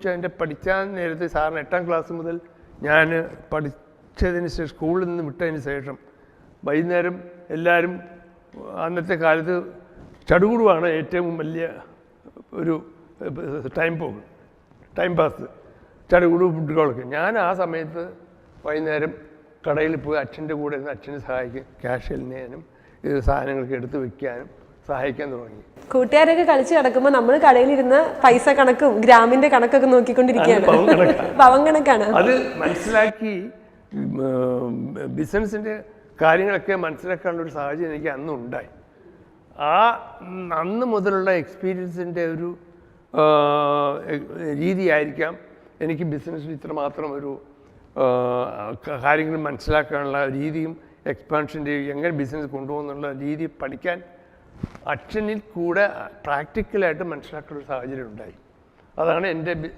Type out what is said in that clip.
വെച്ചാൽ എന്റെ പഠിക്കാൻ നേരത്തെ സാറിന് എട്ടാം ക്ലാസ് മുതൽ ഞാൻ പഠിച്ചതിന് ശേഷം സ്കൂളിൽ നിന്ന് വിട്ടതിന് ശേഷം വൈകുന്നേരം എല്ലാവരും അന്നത്തെ കാലത്ത് ചടുകുടുവാണ് ഏറ്റവും വലിയ ഒരു ടൈം പോകും ടൈം പാസ് ചടുകുടു ഫുഡുകളൊക്കെ ഞാൻ ആ സമയത്ത് വൈകുന്നേരം കടയിൽ പോയി അച്ഛന്റെ കൂടെ ഇരുന്ന് അച്ഛനെ സഹായിക്കും ക്യാഷ് എല്ലാനും ഇത് സാധനങ്ങളൊക്കെ എടുത്ത് വയ്ക്കാനും സഹായിക്കാൻ തുടങ്ങി. കൂട്ടുകാരൊക്കെ കളിച്ച് കിടക്കുമ്പോൾ നമ്മൾ കടയിലിരുന്ന് പൈസ കണക്കും ഗ്രാമിന്റെ കണക്കൊക്കെ നോക്കിക്കൊണ്ടിരിക്കുകയാണ്. പവം പവൻ കണക്കാണ്. അത് മനസ്സിലാക്കി ബിസിനസിന്റെ കാര്യങ്ങളൊക്കെ മനസ്സിലാക്കാനുള്ള ഒരു സാഹചര്യം എനിക്ക് അന്ന് ഉണ്ടായി. ആ അന്ന് മുതലുള്ള എക്സ്പീരിയൻസിന്റെ ഒരു രീതിയായിരിക്കാം എനിക്ക് ബിസിനസ്സിൽ ഇത്രമാത്രം ഒരു കാര്യങ്ങൾ മനസ്സിലാക്കാനുള്ള രീതിയും എക്സ്പാൻഷന്റെ എങ്ങനെ ബിസിനസ് കൊണ്ടുപോകുന്നുള്ള രീതി പഠിക്കാൻ അച്ഛനിൽ കൂടെ പ്രാക്ടിക്കലായിട്ട് മനസ്സിലാക്കുന്ന ഒരു സാഹചര്യം ഉണ്ടായി. അതാണ് എന്റെ